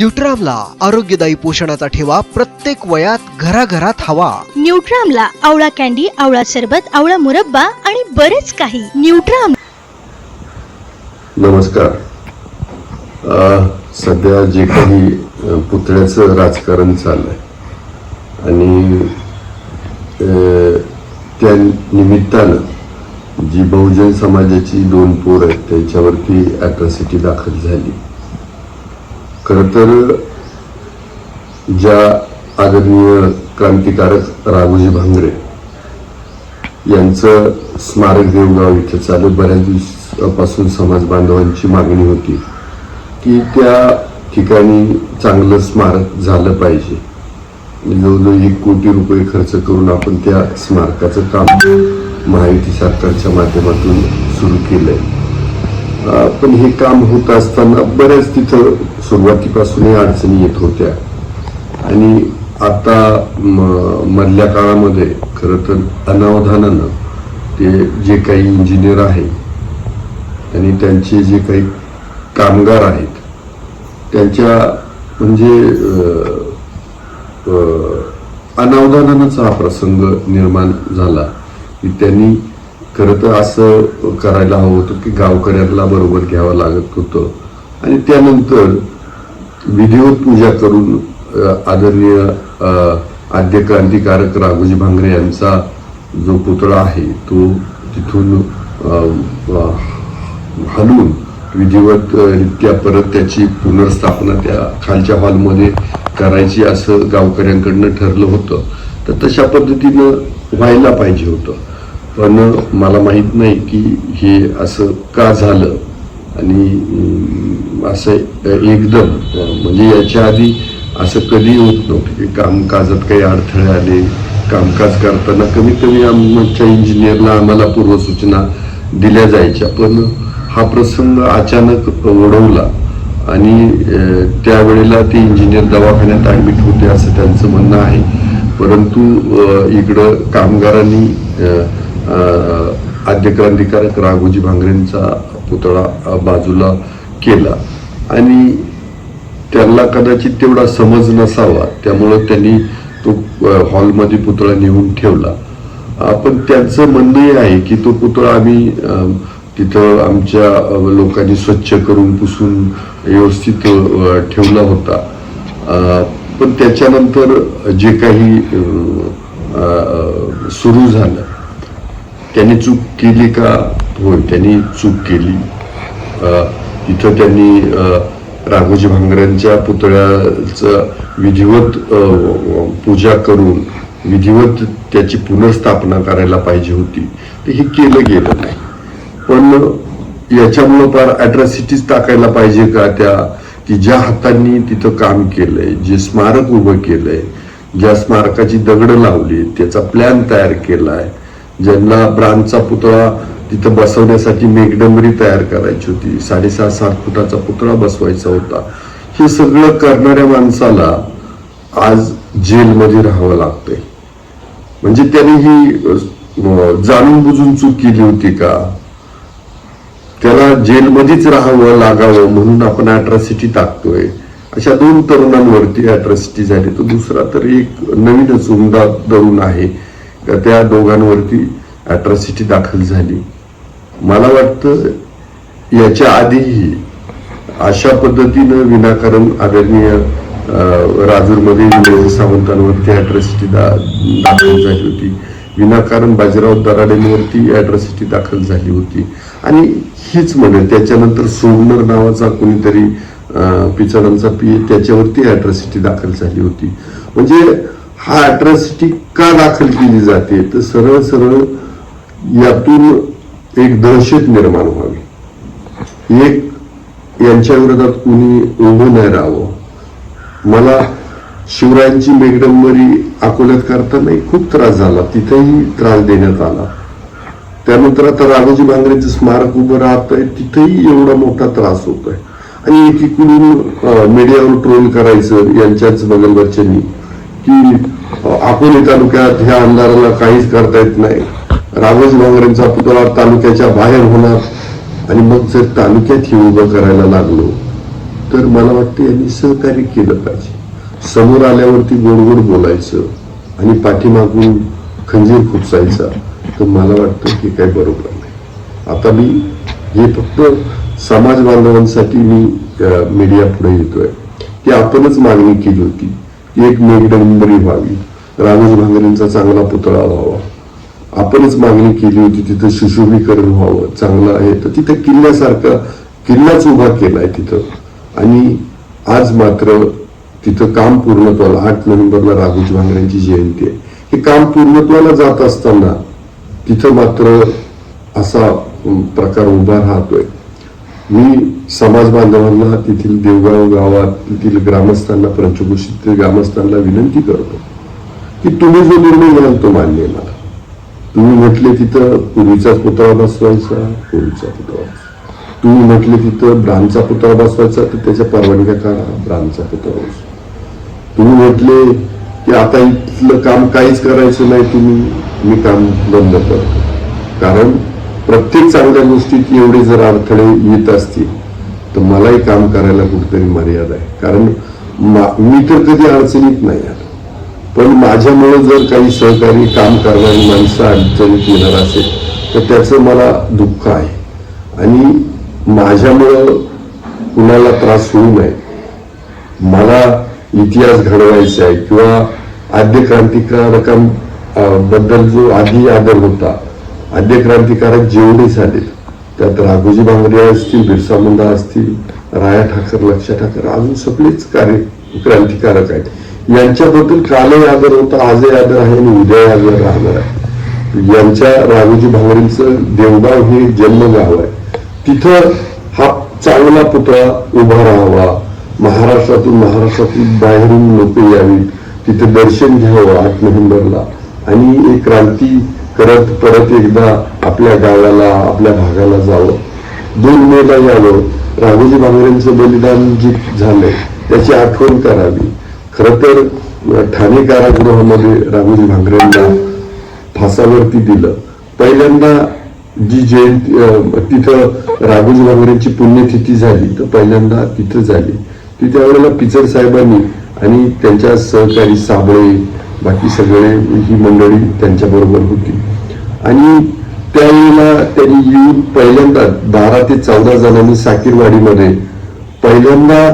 न्यूट्रामला आरोग्यदायी पोषणाचा ठेवा प्रत्येक वयात घराघरात हवा. न्यूट्रामला आवळा कॅन्डी आवळा सरबत आवळा मुरब्बा आणि बरेच काही. न्यूट्राम नमस्कार. अ, सध्या जे काही पुतळ्याचं राजकारण चाललंय आणि त्या निमित्तानं जी बहुजन समाजाची दोन पोर आहेत त्यांच्यावरती अॅट्रॉसिटी दाखल झाली. खर तर ज्या आदरणीय क्रांतिकारक राघोजी भांगरे यांचं स्मारक देवगाव इथे चालू बऱ्याच दिवसापासून समाज बांधवांची मागणी होती की त्या ठिकाणी चांगलं स्मारक झालं पाहिजे. म्हणजे जवळजवळ एक कोटी रुपये खर्च करून आपण त्या स्मारकाचं काम महायुती सरकारच्या माध्यमातून सुरू केलं आहे पण हे काम होत असताना बऱ्याच तिथं सुरुवातीपासूनही अडचणी येत होत्या. आणि आता म- मधल्या काळामध्ये खरं तर अनावधानानं ते जे काही इंजिनियर आहेत आणि त्यांचे जे काही कामगार आहेत त्यांच्या म्हणजे अनावधानानंच हा प्रसंग निर्माण झाला. की त्यांनी खरं तर असं करायला हवं होतं की गावकऱ्यांना बरोबर घ्यावं लागत होतं. आणि त्यानंतर विधिवत पूजा करून आदरणीय आद्य क्रांतिकारक राघोजी भांगरे यांचा जो पुतळा आहे तो तिथून हलवून विधिवत रित्या परत त्याची पुनर्स्थापना त्या खालच्या हॉलमध्ये करायची असं गावकऱ्यांकडनं ठरलं होतं. तर तशा पद्धतीनं व्हायला पाहिजे होतं. पण मला माहीत नाही की हे असं का झालं. आणि असं एकदम म्हणजे याच्या आधी असं कधी होत नव्हतं की कामकाजात काही अडथळे आले. कामकाज करताना कमीत कमी आमच्या इंजिनियरला आम्हाला पूर्वसूचना दिल्या जायच्या. पण हा प्रसंग अचानक ओढवला आणि त्यावेळेला ते इंजिनियर दवाखान्यात ॲडमिट होते असं त्यांचं म्हणणं आहे. परंतु इकडं कामगारांनी आद्य क्रांतिकारक राघोजी भांगरेंचा पुतळा बाजूला केला. आणि त्यांना कदाचित तेवढा समज नसावा त्यामुळं त्यांनी तो हॉलमध्ये पुतळा नेऊन ठेवला. पण त्यांचं म्हणणंही आहे की तो पुतळा आम्ही तिथं आमच्या लोकांनी स्वच्छ करून पुसून व्यवस्थित ठेवला होता. पण त्याच्यानंतर जे काही सुरू झालं त्यांनी चूक केली का? होय त्यांनी चूक केली. तिथं त्यांनी राघोजी भांगऱ्यांच्या पुतळ्याचं विधिवत पूजा करून विधिवत त्याची पुनर्स्थापना करायला पाहिजे होती. तर हे केलं गेलं नाही. पण याच्यामुळं फार अट्रॉसिटीज टाकायला पाहिजे का त्या? की ज्या हातांनी तिथं काम केलंय जे स्मारक उभं केलंय ज्या स्मारकाची दगड लावली त्याचा प्लॅन तयार केलाय ज्यांना ब्रांचा पुतळा तिथं बसवण्यासाठी मेघडंबरी तयार करायची होती. साडेसहा सात फुटाचा पुतळा बसवायचा होता. हे सगळं करणाऱ्या माणसाला आज जेलमध्ये राहावं लागतंय. म्हणजे त्याने ही जाणून बुजून चूक केली होती का? त्याला जेलमध्येच राहावं लागावं म्हणून आपण अट्रॉसिटी टाकतोय. अशा दोन तरुणांवरती अट्रॉसिटी झाली. तर दुसरा तर एक नवीनच उमदा तरुण आहे. का त्या दोघांवरती अट्रॉसिटी दाखल झाली. मला वाटतं याच्या आधीही अशा पद्धतीनं विनाकारण आदरणीय राजूरमध्ये सावंतांवरती अट्रॉसिटी दा दाखल झाली होती. विनाकारण बाजीराव दराडेंवरती अट्रॉसिटी दाखल झाली होती. आणि हीच म्हणे त्याच्यानंतर सोमनर नावाचा कोणीतरी पिचडांचा पी त्याच्यावरती अट्रॉसिटी दाखल झाली होती. म्हणजे हा अट्रॉसिटी का दाखल केली जाते तर सरळ सरळ यातून एक दहशत निर्माण व्हावी. एक यांच्या विरोधात कुणी उभं नाही राहावं. मला शिवरायांची मेघडंबरी अकोल्यात करताना खूप त्रास झाला तिथेही त्रास देण्यात आला. त्यानंतर आता राघोजी बांगरेचं स्मारक उभं राहत आहे तिथेही एवढा मोठा त्रास होतोय. आणि एकीकडून मीडियावर ट्रोल करायचं यांच्याच बगलवरच्यांनी की अकोले तालुक्यात ह्या आमदाराला काहीच करता येत नाही. राघोजी भांगरेंचा पुतळा तालुक्याच्या बाहेर होणार आणि मग जर तालुक्यात हे उभं करायला लागलो तर मला वाटतं यांनी सहकार्य केलं पाहिजे. समोर आल्यावरती गोड गोड बोलायचं आणि पाठीमागून खंजीर खुपसायचा तर मला वाटतं की काही बरोबर नाही. आता मी हे फक्त समाज बांधवांसाठी मी मीडिया पुढे येतोय की आपणच मागणी केली होती. एक मेघडंबरी व्हावी. राजेश भांगरेंचा चांगला पुतळा व्हावा. आपणच मागणी केली होती तिथं सुशोभीकरण व्हावं. चांगलं आहे. तर तिथं किल्ल्यासारखा किल्लाच उभा केलाय तिथं. आणि आज मात्र तिथं काम पूर्णत्वाला आठ नोव्हेंबरला राघोजी भांगरेंची जयंती आहे. हे काम पूर्णत्वाला जात असताना तिथं मात्र असा प्रकार उभा राहतोय. मी समाज बांधवांना तेथील देवगाव गावात तेथील ग्रामस्थांना पंचकृषीत ग्रामस्थांना विनंती करतो की तुम्ही जो निर्णय घ्याल तो मान्य आहे मला. तुम्ही म्हटले तिथं पूर्वीचाच पुतळा बसवायचा पूर्वीचा पुतळा. तुम्ही म्हटले तिथं ब्रांचा पुतळा बसवायचा तर त्याच्या परवानग्या काढा ब्रांचा पुतळा बसवा. तुम्ही म्हटले की आता इथलं काम काहीच करायचं नाही तुम्ही मी काम बंद करतो. कारण प्रत्येक चांगल्या गोष्टीत एवढे जर अडथळे येत असतील तर मलाही काम करायला कुठेतरी मर्यादा आहे. कारण मा- मी तर कधी अडचणीत नाही आलो. पण माझ्यामुळे जर काही सहकारी काम करणारी माणसं अडचणीत येणार असेल तर त्याचं मला दुःख आहे. आणि माझ्यामुळं कुणाला त्रास होऊ नये. मला इतिहास घडवायचा आहे किंवा आद्य क्रांतिकारकांबद्दल बद्दल जो आधी आदर होता आद्य क्रांतिकारक जेवढे झाले त्यात राघोजी बांगरे असतील बिरसा मुंडा असतील राया ठाकर लक्ष्य ठाकर अजून सगळेच कार्य क्रांतिकारक आहेत. यांच्याबद्दल कालही आदर होता आजही आदर आहे आणि उद्या आदर राहणार आहे. यांच्या राघोजी भांगरेंचं देवगाव हे जन्मगाव आहे. तिथं हा चांगला पुतळा उभा राहावा. महाराष्ट्रातून महाराष्ट्रातून बाहेरून लोक यावीत तिथे दर्शन घ्यावं आठ नोव्हेंबरला आणि एक क्रांती परत परत एकदा आपल्या गावाला आपल्या भागाला जावं. दोन मेला यावं. राघोजी भांगरेंचं बलिदान जे झालंय त्याची आठवण करावी. खर तर ठाणे कारागृहामध्ये राघोजी भांगरेंना फासावरती दिलं. पहिल्यांदा जी जयंती तिथं राघोजी भांगरेंची पुण्यतिथी झाली तर पहिल्यांदा तिथं झाली. ती त्यावेळेला पिचर साहेबांनी आणि त्यांच्या सहकारी साबळे बाकी सगळे ही मंडळी त्यांच्या बरोबर होती. आणि त्यावेळेला त्यांनी येऊन पहिल्यांदा बारा ते चौदा जणांनी साकीरवाडीमध्ये पहिल्यांदा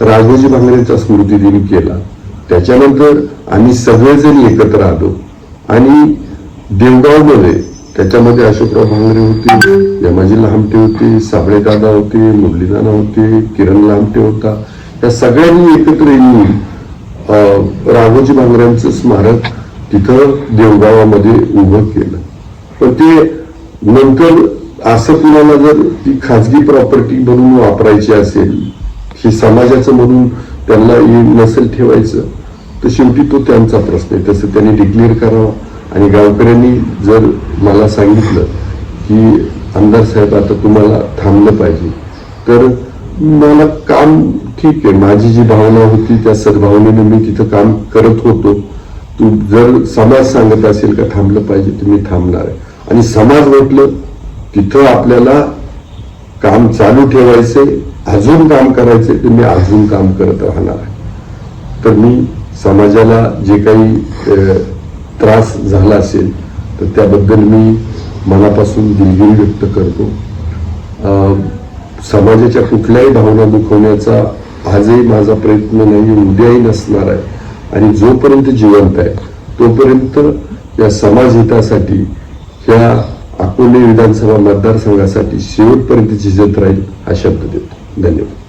राघोजी भांगरेचा स्मृती दिन केला. त्याच्यानंतर आम्ही सगळेजण एकत्र आलो. आणि देवगावमध्ये त्याच्यामध्ये अशोकराव भांगरे होते यमाजी लांबटे होते साबळे दादा होते मुरलीदादा होते किरण लांबटे होता. या सगळ्यांनी एकत्र येऊन राघोजी भांगऱ्यांचं स्मारक तिथं देवगावामध्ये उभं केलं. पण ते नंतर असं कुणाला जर ती खाजगी प्रॉपर्टी म्हणून वापरायची असेल हे समाजाचं म्हणून त्यांना हे नसेल ठेवायचं तर शेवटी तो त्यांचा प्रश्न आहे. तसं त्यांनी डिक्लेअर करावा. आणि गावकऱ्यांनी जर मला सांगितलं की आमदार साहेब आता तुम्हाला थांबलं पाहिजे. तर मला काम ठीक आहे. माझी जी भावना होती त्या सद्भावनेने मी तिथं काम करत होतो. तू जर समाज सांगत असेल का थांबलं पाहिजे तुम्ही थांबणार आहे. आणि समाज म्हटलं तिथं आपल्याला काम चालू ठेवायचे अजून काम करायचे ते मी अजून काम करत राहणार आहे. तर मी समाजाला जे काही त्रास झाला असेल तर त्याबद्दल मी मनापासून दिलगिरी व्यक्त करतो. समाजाच्या कुठल्याही भावना दुखवण्याचा आजही माझा प्रयत्न नाही उद्याही नसणार आहे. आणि जोपर्यंत जिवंत आहे तोपर्यंत या समाज हितासाठी ह्या अकोले विधानसभा मतदारसंघासाठी शेवटपर्यंत झिजत राहील हा शब्द देतो. धन्यवाद.